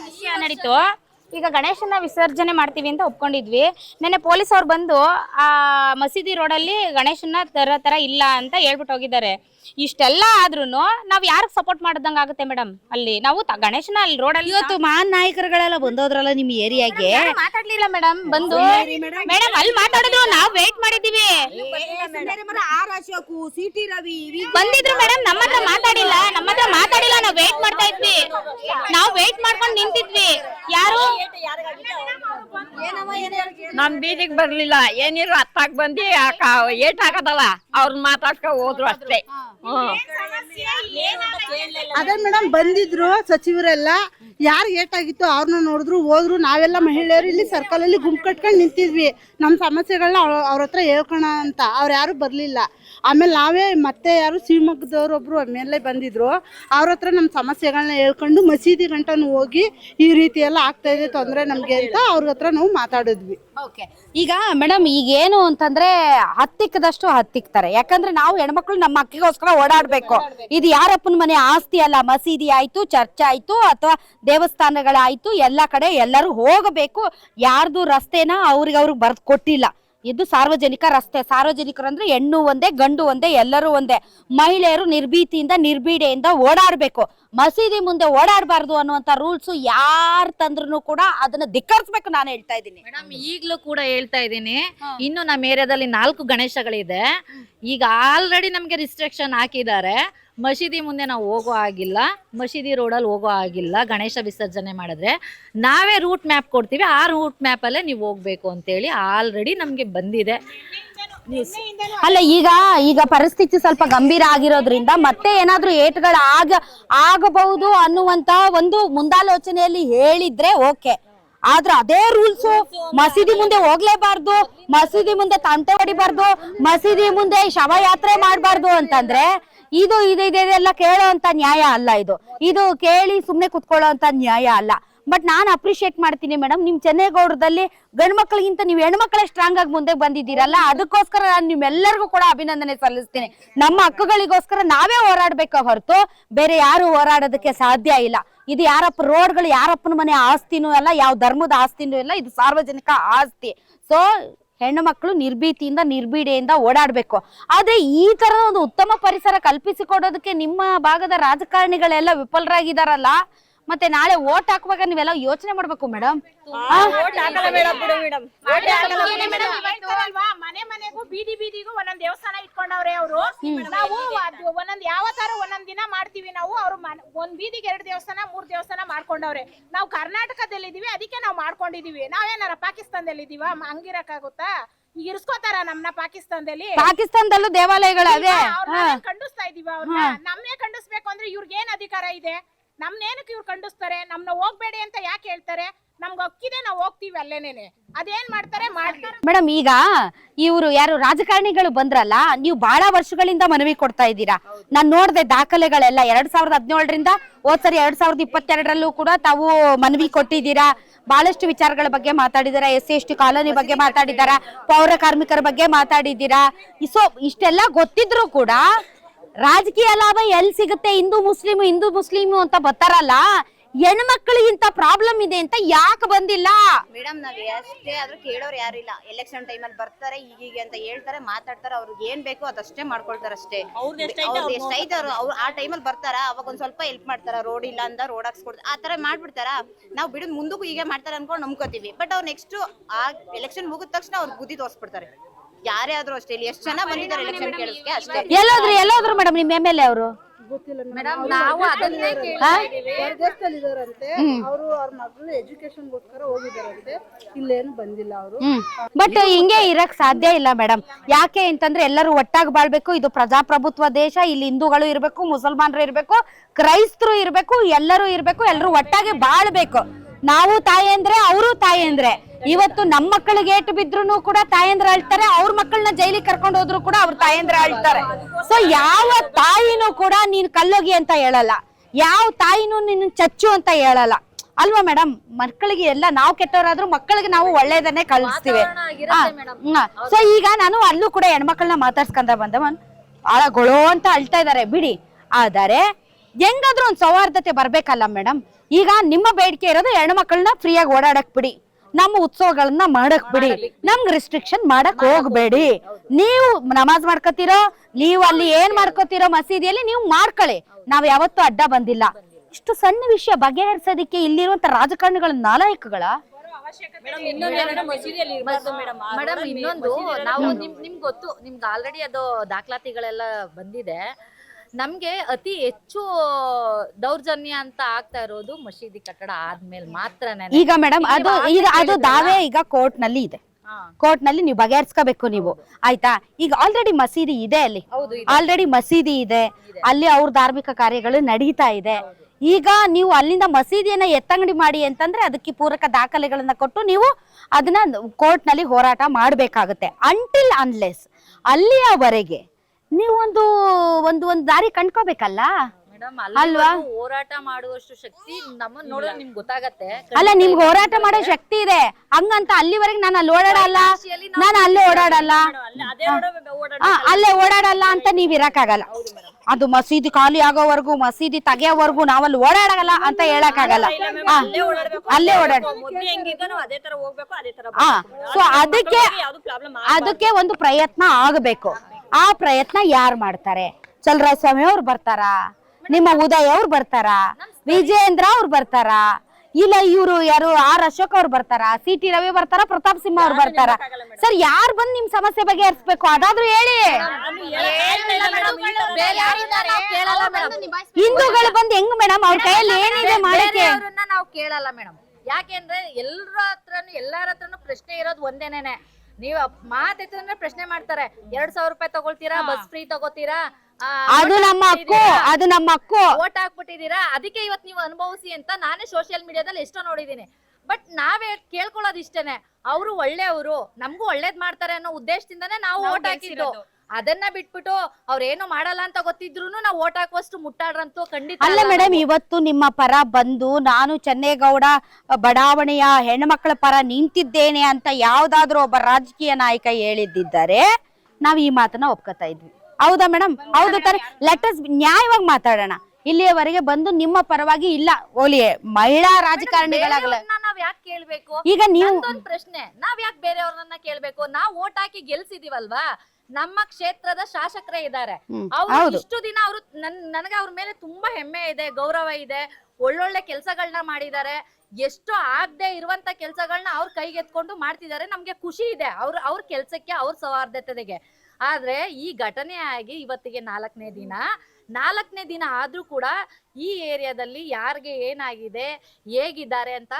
ವಿಷಯ ನಡೀತು ಈಗ ಗಣೇಶನ ವಿಸರ್ಜನೆ ಮಾಡ್ತೀವಿ ಅಂತ ಒಪ್ಕೊಂಡಿದ್ವಿ. ನೆನ್ನೆ ಪೊಲೀಸ್ ಅವ್ರು ಬಂದು ಆ ಮಸೀದಿ ರೋಡಲ್ಲಿ ಗಣೇಶನ ತರ ತರ ಇಲ್ಲ ಅಂತ ಹೇಳ್ಬಿಟ್ಟು ಹೋಗಿದ್ದಾರೆ. ಇಷ್ಟೆಲ್ಲ ಆದ್ರೂ ನಾವ್ ಯಾರಿಗೆ ಸಪೋರ್ಟ್ ಮಾಡ್ದಂಗ ಆಗುತ್ತೆ ಮೇಡಮ್ ಅಲ್ಲಿ ನಾವು ತ- ಗಣೇಶನ ಅಲ್ಲಿ ರೋಡಲ್ಲಿ ಇವತ್ತು ಮಹಾನ್ ನಾಯಕರುಗಳೆಲ್ಲ ಬಂದೋದ್ರಲ್ಲ ನಿಮ್ ಏರಿಯಾಗೆ? ಯಾರು ಮಾತಾಡ್ಲಿಲ್ಲ ಮೇಡಮ್ ಬಂದು ಮೇಡಮ್ ಅಲ್ಲಿ ಮಾತಾಡಿದ್ರು ನಾವ್ ವೇಟ್ ಮಾಡಿದೀವಿ. ಸಿಟಿ ರವಿ ಬಂದಿದ್ರು ಮೇಡಮ್ ನಮ್ಮ ಹತ್ರ ಮಾತಾಡಿಲ್ಲ. ನಮ್ಮ ಹತ್ರ ಮಾತಾಡಿಲ್ಲ ನಾವ್ ವೇಟ್ ಮಾಡ್ತಾ ಇದ್ವಿ. ನಾವ್ ವೇಟ್ ಮಾಡ್ಕೊಂಡು ನಿಂತಿದ್ವಿ. ಯಾರು ನಮ್ ಬೀದಿಗೆ ಬರ್ಲಿಲ್ಲ. ಏನಿರೋ ಹತ್ತಾಗ್ ಬಂದಿ ಏಟ್ ಹಾಕದಲ್ಲ? ಅವ್ರನ್ನ ಮಾತಾಡ್ಕೊ ಹೋದ್ರು ಅಷ್ಟೇ. ಅದೇ ಮೇಡಮ್ ಬಂದಿದ್ರು ಸಚಿವರೆಲ್ಲ. ಯಾರು ಏಟಾಗಿತ್ತು ಅವ್ರನ್ನ ನೋಡಿದ್ರು ಹೋದ್ರು. ನಾವೆಲ್ಲ ಮಹಿಳೆಯರು ಇಲ್ಲಿ ಸರ್ಕಲ್ ಅಲ್ಲಿ ಗುಂಪು ಕಟ್ಕೊಂಡು ನಿಂತಿದ್ವಿ. ನಮ್ಮ ಸಮಸ್ಯೆಗಳನ್ನ ಅವ್ರ ಹತ್ರ ಹೇಳ್ಕೋಣ ಅಂತ. ಅವ್ರು ಯಾರು ಬರಲಿಲ್ಲ. ಆಮೇಲೆ ನಾವೇ ಮತ್ತೆ ಯಾರು ಶಿವಮೊಗ್ಗದವ್ರು ಒಬ್ರು ಎಂ ಎಲ್ ಎ ಬಂದಿದ್ರು. ಅವ್ರ ಹತ್ರ ನಮ್ಮ ಸಮಸ್ಯೆಗಳನ್ನ ಹೇಳ್ಕೊಂಡು ಮಸೀದಿ ಗಂಟನು ಹೋಗಿ ಈ ರೀತಿ ಎಲ್ಲ ಆಗ್ತಾ ಇದೆ ತೊಂದರೆ ನಮಗೆ ಅಂತ ಅವ್ರ ಹತ್ರ ನಾವು ಮಾತಾಡಿದ್ವಿ. ಓಕೆ. ಈಗ ಮೇಡಮ್ ಈಗ ಏನು ಅಂತಂದ್ರೆ ಹತ್ತಿಕ್ಕದಷ್ಟು ಹತ್ತಿಕ್ತಾರೆ. ಯಾಕಂದ್ರೆ ನಾವು ಹೆಣ್ಮಕ್ಳು ನಮ್ಮ ಅಕ್ಕಿಗೋಸ್ಕರ ಓಡಾಡ್ಬೇಕು. ಇದು ಯಾರಪ್ಪನ ಮನೆ? ಆಸ್ತಿ ಅಲ್ಲ, ಮಸೀದಿ ಆಯ್ತು, ಚರ್ಚ್ ಆಯ್ತು, ಅಥವಾ ದೇವಸ್ಥಾನಗಳಾಯ್ತು, ಎಲ್ಲ ಕಡೆ ಎಲ್ಲರೂ ಹೋಗಬೇಕು. ಯಾರ್ದು ರಸ್ತೆನ ಅವ್ರಿಗೆ ಅವ್ರಿಗೆ ಬರ್ದು ಕೊಟ್ಟಿಲ್ಲ. ಇದು ಸಾರ್ವಜನಿಕ ರಸ್ತೆ. ಸಾರ್ವಜನಿಕರು ಅಂದ್ರೆ ಹೆಣ್ಣು ಒಂದೇ, ಗಂಡು ಒಂದೇ, ಎಲ್ಲರೂ ಒಂದೇ. ಮಹಿಳೆಯರು ನಿರ್ಭೀತಿಯಿಂದ, ನಿರ್ಭೀಡೆಯಿಂದ ಓಡಾಡ್ಬೇಕು. ಮಸೀದಿ ಮುಂದೆ ಓಡಾಡಬಾರ್ದು ಅನ್ನುವಂತ ರೂಲ್ಸ್ ಯಾರ್ ತಂದ್ರು ಕೂಡ ಅದನ್ನ ಧಿಕ್ಕರಿಸ್ಬೇಕು ನಾನು ಹೇಳ್ತಾ ಇದ್ದೀನಿ. ಮೇಡಮ್ ಈಗ್ಲೂ ಕೂಡ ಹೇಳ್ತಾ ಇದ್ದೀನಿ. ಇನ್ನು ನಮ್ಮ ಏರಿಯಾದಲ್ಲಿ ನಾಲ್ಕು ಗಣೇಶಗಳಿದೆ. ಈಗ ಆಲ್ರೆಡಿ ನಮ್ಗೆ ರಿಸ್ಟ್ರಿಕ್ಷನ್ ಹಾಕಿದ್ದಾರೆ. ಮಸೀದಿ ಮುಂದೆ ನಾವು ಹೋಗೋ ಆಗಿಲ್ಲ ಮಸೀದಿ ರೋಡಲ್ಲಿ ಹೋಗೋ ಆಗಿಲ್ಲ ಗಣೇಶ ವಿಸರ್ಜನೆ ಮಾಡಿದ್ರೆ ನಾವೇ ರೂಟ್ ಮ್ಯಾಪ್ ಕೊಡ್ತೀವಿ. ಆ ರೂಟ್ ಮ್ಯಾಪಲ್ಲೇ ನೀವು ಹೋಗ್ಬೇಕು ಅಂತೇಳಿ ಆಲ್ರೆಡಿ ನಮಗೆ ಬಂದಿದೆ. ಅಲ್ಲ, ಈಗ ಈಗ ಪರಿಸ್ಥಿತಿ ಸ್ವಲ್ಪ ಗಂಭೀರ ಆಗಿರೋದ್ರಿಂದ ಮತ್ತೆ ಏನಾದ್ರೂ ಏಟ್ಗಳ ಆಗ, ಆಗಬಹುದು ಅನ್ನುವಂತ ಒಂದು ಮುಂದಾಲೋಚನೆಯಲ್ಲಿ ಹೇಳಿದ್ರೆ ಓಕೆ. ಆದ್ರೆ ಅದೇ ರೂಲ್ಸ್, ಮಸೀದಿ ಮುಂದೆ ಹೋಗ್ಲೇಬಾರ್ದು, ಮಸೀದಿ ಮುಂದೆ ತಂಟೆ ಹೊಡಿಬಾರ್ದು, ಮಸೀದಿ ಮುಂದೆ ಶವಯಾತ್ರೆ ಮಾಡಬಾರ್ದು ಅಂತಂದ್ರೆ ಇದು ಇದು, ಇದೆಲ್ಲ ಕೇಳೋ ಅಂತ ನ್ಯಾಯ ಅಲ್ಲ ಇದು. ಇದು ಕೇಳಿ ಸುಮ್ನೆ ಕುತ್ಕೊಳ್ಳೋ ಅಂತ ನ್ಯಾಯ ಅಲ್ಲ. ಬಟ್ ನಾನು ಅಪ್ರಿಶಿಯೇಟ್ ಮಾಡ್ತೀನಿ ಮೇಡಮ್ ನಿಮ್ ಚೆನ್ನೇಗೌಡದಲ್ಲಿ ಗಂಡು ಮಕ್ಕಳಿಗಿಂತ ನೀವು ಹೆಣ್ಮಕ್ಳೇ ಸ್ಟ್ರಾಂಗ್ ಆಗಿ ಮುಂದೆ ಬಂದಿದ್ದೀರಲ್ಲ? ಅದಕ್ಕೋಸ್ಕರ ನಾನು ನಿಮ್ಮೆಲ್ಲರಿಗೂ ಕೂಡ ಅಭಿನಂದನೆ ಸಲ್ಲಿಸ್ತೀನಿ. ನಮ್ಮ ಹಕ್ಕುಗಳಿಗೋಸ್ಕರ ನಾವೇ ಹೋರಾಡ್ಬೇಕ ಹೊರತು? ಬೇರೆ ಯಾರು ಹೋರಾಡೋದಕ್ಕೆ ಸಾಧ್ಯ ಇಲ್ಲ. ಇದು ಯಾರಪ್ಪ ರೋಡ್ಗಳು, ಯಾರಪ್ಪನ ಮನೆ ಆಸ್ತಿನೂ ಅಲ್ಲ, ಯಾವ ಧರ್ಮದ ಆಸ್ತಿನೂ ಇಲ್ಲ, ಇದು ಸಾರ್ವಜನಿಕ ಆಸ್ತಿ. ಸೊ ಹೆಣ್ಣು ಮಕ್ಕಳು ನಿರ್ಭೀತಿಯಿಂದ, ನಿರ್ಭೀಡೆಯಿಂದ ಓಡಾಡಬೇಕು. ಆದ್ರೆ ಈ ತರದ ಒಂದು ಉತ್ತಮ ಪರಿಸರ ಕಲ್ಪಿಸಿಕೊಡೋದಕ್ಕೆ ನಿಮ್ಮ ಭಾಗದ ರಾಜಕಾರಣಿಗಳೆಲ್ಲ ವಿಫಲರಾಗಿದಾರಲ್ಲ ಮತ್ತೆ ನಾಳೆ ಓಟ್ ಹಾಕುವಾಗ ನೀವೆಲ್ಲ ಯೋಚನೆ ಮಾಡ್ಬೇಕು ಮೇಡಮ್? ಹೇಳ್ತಾರಲ್ವಾ, ಮನೆ ಮನೆಗೂ ಬೀದಿ ಬೀದಿಗೂ ಒಂದೊಂದ್ ದೇವಸ್ಥಾನ ಇಟ್ಕೊಂಡವ್ರೆ ಅವರು. ನಾವು ಒಂದೊಂದ್ ಯಾವ ತರ ಒಂದೊಂದ್ ದಿನ ಮಾಡ್ತೀವಿ ನಾವು. ಅವ್ರು ಒಂದ್ ಬೀದಿಗೆ ಎರಡು ದೇವಸ್ಥಾನ ಮೂರ್ ದೇವಸ್ಥಾನ ಮಾಡ್ಕೊಂಡವ್ರೆ. ನಾವು ಕರ್ನಾಟಕದಲ್ಲಿ ಇದೀವಿ ಅದಕ್ಕೆ ನಾವು ಮಾಡ್ಕೊಂಡಿದೀವಿ ನಾವೇನಾರ ಪಾಕಿಸ್ತಾನದಲ್ಲಿ ಇದೀವ ಹಂಗಿರಕ್ಕಾಗುತ್ತಾ? ಈಗ ಇರ್ಸ್ಕೋತಾರ ನಮ್ನ ಪಾಕಿಸ್ತಾನದಲ್ಲಿ? ಪಾಕಿಸ್ತಾನದಲ್ಲೂ ದೇವಾಲಯಗಳು ಕಂಡಿಸ್ತಾ ಇದೀವ ಅವ್ರನ್ನ ನಮ್ನೇ ಖಂಡಿಸ್ಬೇಕು ಅಂದ್ರೆ ಇವ್ರಿಗೆ ಏನ್ ಅಧಿಕಾರ ಇದೆ? ನಮ್ನೇನಕ್ಕೆ ಇವ್ರು ಖಂಡಿಸ್ತಾರೆ? ನಮ್ನ ಹೋಗ್ಬೇಡಿ ಅಂತ ಯಾಕೆ ಹೇಳ್ತಾರೆ? ನಮ್ಗೆ ಅಕ್ಕಿದೆ ನಾವು ಹೋಗ್ತೀವಿ ಅಲ್ಲೇನೇನೆ. ಅದೇನ್ ಮಾಡ್ತಾರೆ ಮಾಡ್ತಾರೆ ಮೇಡಮ್, ಈಗ ಇವರು ಯಾರು ರಾಜಕಾರಣಿಗಳು ಬಂದ್ರಲ್ಲ, ನೀವು ಬಹಳ ವರ್ಷಗಳಿಂದ ಮನವಿ ಕೊಡ್ತಾ ಇದ್ದೀರಾ. ನಾನ್ ನೋಡಿದೆ ದಾಖಲೆಗಳೆಲ್ಲ ಎರಡ್ ಸಾವಿರದ ಹದಿನೇಳರಿಂದ ಹೋದ್ಸರಿ ಎರಡ್ ಸಾವಿರದ ಇಪ್ಪತ್ತೆರಡರಲ್ಲೂ ಕೂಡ ತಾವು ಮನವಿ ಕೊಟ್ಟಿದ್ದೀರಾ. ಬಹಳಷ್ಟು ವಿಚಾರಗಳ ಬಗ್ಗೆ ಮಾತಾಡಿದಾರ S C, S T colony ಬಗ್ಗೆ ಮಾತಾಡಿದಾರ ಪೌರ ಕಾರ್ಮಿಕರ ಬಗ್ಗೆ ಮಾತಾಡಿದ್ದೀರಾ. ಸೊ, ಇಷ್ಟೆಲ್ಲ ಗೊತ್ತಿದ್ರು ಕೂಡ ರಾಜಕೀಯ ಲಾಭ ಎಲ್ಲಿ ಸಿಗುತ್ತೆ? ಹಿಂದೂ ಮುಸ್ಲಿಂ ಹಿಂದೂ ಮುಸ್ಲಿಂ ಅಂತ ಬರ್ತಾರಲ್ಲ ಹೆಣ್ಮಕ್ಳಿಗೆ ಇಂತ ಪ್ರಾಬ್ಲಮ್ ಇದೆ ಅಂತ ಯಾಕೆ ಬಂದಿಲ್ಲ? ಮೇಡಮ್ ನಾವು ಎಷ್ಟೇ ಆದ್ರೂ ಕೇಳೋರು ಯಾರಿಲ್ಲ ಎಲೆಕ್ಷನ್ ಟೈಮಲ್ಲಿ ಬರ್ತಾರೆ ಈಗೀಗೆ ಅಂತ ಹೇಳ್ತಾರೆ ಮಾತಾಡ್ತಾರೆ ಅವ್ರಿಗೆ ಏನ್ ಬೇಕು ಅದಷ್ಟೇ ಮಾಡ್ಕೊಳ್ತಾರೆ ಅಷ್ಟೇ. ಅವ್ರದ್ದು ಎಷ್ಟೈತೆ ಅವ್ರು ಅವ್ರು ಆ ಅಲ್ಲಿ ಬರ್ತಾರ ಅವಾಗ ಒಂದ್ ಸ್ವಲ್ಪ ಹೆಲ್ಪ್ ಮಾಡ್ತಾರ ರೋಡ್ ಇಲ್ಲ ಅಂತ ರೋಡ್ ಹಾಕ್ಸ್ಕೊಡ್ತಾರೆ ಆ ತರ ಮಾಡ್ಬಿಡ್ತಾರ? ನಾವು ಬಿಡೋದ್ ಮುಂದಕ್ಕೂ ಹೀಗೆ ಮಾಡ್ತಾರೆ ಅನ್ಕೊಂಡು ನಂಬ್ಕೋತೀವಿ. ಬಟ್ ಅವ್ರು ನೆಕ್ಸ್ಟ್ ಆ ಎಲೆಕ್ಷನ್ ಮುಗಿದ ತಕ್ಷಣ ಅವ್ರು ಬುದ್ಧಿ ತೋರಿಸ್ಬಿಡ್ತಾರೆ. ಯಾರೇ ಆದ್ರೂ ಅಷ್ಟೇ ಇಲ್ಲಿ ಎಷ್ಟು ಜನ ಬಂದಿದ್ದಾರೆ ಎಲೆಕ್ಷನ್ ಕೇಳಿಸ್ಕೆ ಅಷ್ಟೇ. ಎಲ್ಲೋದ್ರು ಎಲ್ಲೋದ್ರು ಮೇಡಮ್ ನಿಮ್ ಎಂ ಎಲ್ ಎ ಅವರು? ನಾವು ಅದನ್ನೇ ಅವರು ಮಗಳು ಇಲ್ಲೇನು ಬಂದಿಲ್ಲ ಅವರು. ಬಟ್ ಹಿಂಗೆ ಇರಕ್ ಸಾಧ್ಯ ಇಲ್ಲ ಮೇಡಮ್ ಯಾಕೆ ಅಂತಂದ್ರೆ ಎಲ್ಲರೂ ಒಟ್ಟಾಗಿ ಬಾಳ್ಬೇಕು. ಇದು ಪ್ರಜಾಪ್ರಭುತ್ವ ದೇಶ. ಇಲ್ಲಿ ಹಿಂದೂಗಳು ಇರ್ಬೇಕು ಮುಸಲ್ಮಾನರು ಇರ್ಬೇಕು ಕ್ರೈಸ್ತರು ಇರ್ಬೇಕು ಎಲ್ಲರೂ ಇರ್ಬೇಕು ಎಲ್ಲರೂ ಒಟ್ಟಾಗಿ ಬಾಳ್ಬೇಕು. ನಾವು ತಾಯಿ ಅಂದ್ರೆ ಅವರು ತಾಯಂದ್ರೆ. ಇವತ್ತು ನಮ್ಮ ಮಕ್ಕಳಿಗೆ ಏಟು ಬಿದ್ರು ಕೂಡ ತಾಯಂದ್ರ ಅಳ್ತಾರೆ ಅವ್ರ ಮಕ್ಕಳನ್ನ ಜೈಲಿಗೆ ಕರ್ಕೊಂಡು ಹೋದ್ರು ಕೂಡ ಅವ್ರ ತಾಯಂದ್ರ ಅಳ್ತಾರೆ. ಸೊ ಯಾವ ತಾಯಿನೂ ಕೂಡ ನೀನ್ ಕಲ್ಲೋಗಿ ಅಂತ ಹೇಳಲ್ಲ. ಯಾವ ತಾಯಿನೂ ನಿನ್ನ ಚಚ್ಚು ಅಂತ ಹೇಳಲ್ಲ. ಅಲ್ವಾ ಮೇಡಮ್ ಮಕ್ಕಳಿಗೆ ಎಲ್ಲ ನಾವು ಕೆಟ್ಟವರಾದ್ರೂ ಮಕ್ಕಳಿಗೆ ನಾವು ಒಳ್ಳೇದನ್ನೇ ಕಲಿಸ್ತೀವಿ. ಸೊ ಈಗ ನಾನು ಅಲ್ಲೂ ಕೂಡ ಹೆಣ್ಮಕ್ಳನ್ನ ಮಾತಾಡ್ಸ್ಕೊಂಡ ಬಂದವನ್. ಬಹಳ ಗೊಳೋ ಅಂತ ಅಳ್ತಾ ಇದಾರೆ. ಬಿಡಿ. ಆದರೆ ಹೆಂಗಾದ್ರೂ ಒಂದ್ ಸೌಹಾರ್ದತೆ ಬರ್ಬೇಕಲ್ಲ ಮೇಡಮ್ ಈಗ ನಿಮ್ಮ ಬೇಡಿಕೆ ಇರೋದು ಹೆಣ್ಮಕ್ಳನ್ನ ಫ್ರೀಯಾಗಿ ಓಡಾಡಕ್ ಬಿಡಿ. ನಮ್ಮ ಉತ್ಸವಗಳನ್ನ ಮಾಡಕ್ ಬಿಡಿ. ನಮ್ಗ್ ರಿಸ್ಟ್ರಿಕ್ಷನ್ ಮಾಡಕ್ ಹೋಗ್ಬೇಡಿ. ನೀವು ನಮಾಜ್ ಮಾಡ್ಕೋತಿರೋ ನೀವು ಅಲ್ಲಿ ಏನ್ ಮಾಡ್ಕೋತಿರೋ ಮಸೀದಿಯಲ್ಲಿ ನೀವು ಮಾಡ್ಕೊಳ್ಳಿ. ನಾವ್ ಯಾವತ್ತೂ ಅಡ್ಡ ಬಂದಿಲ್ಲ. ಇಷ್ಟು ಸಣ್ಣ ವಿಷಯ ಬಗೆಹರಿಸೋದಿಕ್ಕೆ ಇಲ್ಲಿರುವಂತ ರಾಜಕಾರಣಿಗಳ ನಾಲಾಯಕಗಳ ಮೇಡಮ್ ಇನ್ನೊಂದು ನಾವು ನಿಮ್ ನಿಮ್ಗೆ ಗೊತ್ತು. ನಿಮ್ಗೆ ಆಲ್ರೆಡಿ ಅದು ದಾಖಲಾತಿಗಳೆಲ್ಲ ಬಂದಿದೆ. ನಮ್ಗೆ ಅತಿ ಹೆಚ್ಚು ದೌರ್ಜನ್ಯ ಅಂತ ಆಗ್ತಾ ಇರೋದು ಮಸೀದಿ ಕಟ್ಟಡ ಆದ್ಮೇಲೆ ಮಾತ್ರನೇ. ಈಗ ಮೇಡಮ್ ಅದು ಈಗ ಅದು ದಾವೆ ಈಗ ಕೋರ್ಟ್ನಲ್ಲಿ ಇದೆ. ಕೋರ್ಟ್ನಲ್ಲಿ ನೀವು ಬಗೆಹರಿಸ್ಕೋಬೇಕು ನೀವು. ಆಯ್ತಾ? ಈಗ ಆಲ್ರೆಡಿ ಮಸೀದಿ ಇದೆ ಅಲ್ಲಿ. ಆಲ್ರೆಡಿ ಮಸೀದಿ ಇದೆ. ಅಲ್ಲಿ ಅವ್ರ ಧಾರ್ಮಿಕ ಕಾರ್ಯಗಳು ನಡೀತಾ ಇದೆ. ಈಗ ನೀವು ಅಲ್ಲಿಂದ ಮಸೀದಿಯನ್ನ ಎತ್ತಂಗಡಿ ಮಾಡಿ ಅಂತಂದ್ರೆ ಅದಕ್ಕೆ ಪೂರಕ ದಾಖಲೆಗಳನ್ನ ಕೊಟ್ಟು ನೀವು ಅದನ್ನ ಕೋರ್ಟ್ನಲ್ಲಿ ಹೋರಾಟ ಮಾಡಬೇಕಾಗುತ್ತೆ. ಅಂಟಿಲ್ ಅನ್ಲೆಸ್ ಅಲ್ಲಿಯವರೆಗೆ ನೀವು ಒಂದು ಒಂದು ಒಂದು ದಾರಿ ಕಂಡ್ಕೋಬೇಕಲ್ಲ? ಮೇಡಮ್ ಅಲ್ವಾ? ಹೋರಾಟ ಮಾಡುವಷ್ಟು ಶಕ್ತಿ ನಮ್ಮ ನೋಡಿದ್ರೆ ನಿಮ್ಗೆ ಗೊತ್ತಾಗತ್ತೆ. ಅಲ್ಲ ನಿಮ್ಗೆ ಹೋರಾಟ ಮಾಡೋ ಶಕ್ತಿ ಇದೆ. ಹಂಗಂತ ಅಲ್ಲಿವರೆಗೆ ನಾನು ಅಲ್ಲಿ ಓಡಾಡಲ್ಲ. ನಾನು ಅಲ್ಲೇ ಓಡಾಡಲ್ಲ. ಅಲ್ಲೇ ಓಡಾಡಲ್ಲ. ಅಂತ ನೀವ್ ಇರಕ್ಕಾಗಲ್ಲ. ಅದು ಮಸೀದಿ ಖಾಲಿ ಆಗೋವರೆಗೂ ಮಸೀದಿ ತೆಗೆಯೋವರೆಗೂ ನಾವಲ್ಲಿ ಓಡಾಡಲ್ಲ ಅಂತ ಹೇಳಕ್ಕಾಗಲ್ಲ. ಅಲ್ಲೇ ಓಡಾಡ ಸೊ ಅದಕ್ಕೆ ಅದಕ್ಕೆ ಒಂದು ಪ್ರಯತ್ನ ಆಗಬೇಕು. ಆ ಪ್ರಯತ್ನ ಯಾರು ಮಾಡ್ತಾರೆ? ಚಲರಾಯ ಸ್ವಾಮಿ ಅವ್ರು ಬರ್ತಾರಾ? ನಿಮ್ಮ ಉದಯ್ ಅವ್ರು ಬರ್ತಾರಾ? ವಿಜಯೇಂದ್ರ ಅವ್ರು ಬರ್ತಾರಾ? ಇಲ್ಲ ಇವರು ಯಾರು ಆರ್ ಅಶೋಕ್ ಅವ್ರು ಬರ್ತಾರಾ? ಸಿ ಟಿ ರವಿ ಬರ್ತಾರ? ಪ್ರತಾಪ್ ಸಿಂಹ ಅವ್ರು ಬರ್ತಾರ? ಸರ್ ಯಾರು ಬಂದು ನಿಮ್ ಸಮಸ್ಯೆ ಬಗ್ಗೆ ಹರಿಸ್ಬೇಕು ಅದಾದ್ರೂ ಹೇಳಿ. ಹಿಂದೂಗಳು ಬಂದು ಹೆಂಗ್ ಮೇಡಮ್ ಅವ್ರ ಕೈಯಲ್ಲಿ ಏನಿದೆ ಮಾಡಕ್ಕೆ ನಾವು ಕೇಳಲ್ಲ ಮೇಡಮ್. ಯಾಕೆಂದ್ರೆ ಎಲ್ಲರ ಹತ್ರನು ಎಲ್ಲಾರ ಹತ್ರನು ಪ್ರಶ್ನೆ ಇರೋದು ಒಂದೇನೇನೆ. ನೀವ್ ಮಾತೆತ್ತಂದ್ರೆ ಪ್ರಶ್ನೆ ಮಾಡ್ತಾರೆ. ಎರಡ್ ಸಾವಿರ ರೂಪಾಯಿ ತಗೊಳ್ತೀರಾ? Bus free ತಗೋತೀರಾ? ಅದು ನಮ್ಮ ಹಕ್ಕು ಅದು ನಮ್ಮ ಹಕ್ಕು. ಓಟ್ ಹಾಕ್ಬಿಟ್ಟಿದೀರಾ ಅದಕ್ಕೆ ಇವತ್ ನೀವು ಅನುಭವಿಸಿ ಅಂತ ನಾನೇ ಸೋಷಿಯಲ್ ಮೀಡಿಯಾದಲ್ಲಿ ಎಷ್ಟೋ ನೋಡಿದೀನಿ ಬಟ್ ನಾವೇ ಕೇಳ್ಕೊಳ್ಳೋದು ಇಷ್ಟೇನೆ. ಅವರು ಒಳ್ಳೆಯವರು ನಮಗೂ ಒಳ್ಳೇದ್ ಮಾಡ್ತಾರೆ ಅನ್ನೋ ಉದ್ದೇಶದಿಂದಾನೇ ನಾವು ಓಟ್ ಹಾಕಿದ್ದು. ಅದನ್ನ ಬಿಟ್ಬಿಟ್ಟು ಅವ್ರೇನು ಮಾಡಲ್ಲ ಅಂತ ಗೊತ್ತಿದ್ರು ನಾವು ಓಟ್ ಹಾಕುವಷ್ಟು ಮುಟ್ಟಾಡ್ರಂತೂ ಖಂಡಿತ ಅಲ್ಲ ಮೇಡಮ್. ಇವತ್ತು ನಿಮ್ಮ ಪರ ಬಂದು ನಾನು ಚೆನ್ನೇಗೌಡ ಬಡಾವಣೆಯ ಹೆಣ್ಮಕ್ಳ ಪರ ನಿಂತಿದ್ದೇನೆ ಅಂತ ಯಾವ್ದಾದ್ರು ಒಬ್ಬ ರಾಜಕೀಯ ನಾಯಕ ಹೇಳಿದ್ದಿದ್ದಾರೆ ನಾವ್ ಈ ಮಾತನ್ನ ಒಪ್ಕೋತಾ ಇದ್ವಿ. ಹೌದಾ ಮೇಡಮ್ ಹೌದು ತರ ಲೆಟರ್ಸ್ ನ್ಯಾಯವಾಗಿ ಮಾತಾಡೋಣ. ಇಲ್ಲಿಯವರೆಗೆ ಬಂದು ನಿಮ್ಮ ಪರವಾಗಿ ಇಲ್ಲ. ಓಲಿ ಮಹಿಳಾ ರಾಜಕಾರಣಿಗಳಾಗಲ್ಲ ನಾವ್ ಯಾಕೆ ಕೇಳ್ಬೇಕು? ಈಗ ನೀವು ಪ್ರಶ್ನೆ. ನಾವ್ ಯಾಕೆ ಬೇರೆಯವ್ರನ್ನ ಕೇಳ್ಬೇಕು? ನಾವ್ ಓಟ್ ಹಾಕಿ ಗೆಲ್ಸಿದೀವಲ್ವಾ? ನಮ್ಮ ಕ್ಷೇತ್ರದ ಶಾಸಕರೇ ಇದ್ದಾರೆ. ಅವ್ರು ಇಷ್ಟು ದಿನ ಅವರು ನನ್ ನನಗೆ ಅವ್ರ ಮೇಲೆ ತುಂಬಾ ಹೆಮ್ಮೆ ಇದೆ ಗೌರವ ಇದೆ ಒಳ್ಳೊಳ್ಳೆ ಕೆಲಸಗಳನ್ನ ಮಾಡಿದ್ದಾರೆ. ಎಷ್ಟು ಆಗದೆ ಇರುವಂತ ಕೆಲಸಗಳನ್ನ ಅವ್ರ ಕೈಗೆತ್ಕೊಂಡು ಮಾಡ್ತಿದ್ದಾರೆ. ನಮ್ಗೆ ಖುಷಿ ಇದೆ ಅವ್ರ ಅವ್ರ ಕೆಲ್ಸಕ್ಕೆ ಅವ್ರ ಸೌಹಾರ್ದತೆಗೆ. ಆದ್ರೆ ಈ ಘಟನೆ ಆಗಿ ಇವತ್ತಿಗೆ ನಾಲ್ಕನೇ ದಿನ ನಾಲ್ಕನೇ ದಿನ ಆದ್ರೂ ಕೂಡ ಈ ಏರಿಯಾದಲ್ಲಿ ಯಾರಿಗೆ ಏನಾಗಿದೆ ಹೇಗಿದ್ದಾರೆ ಅಂತ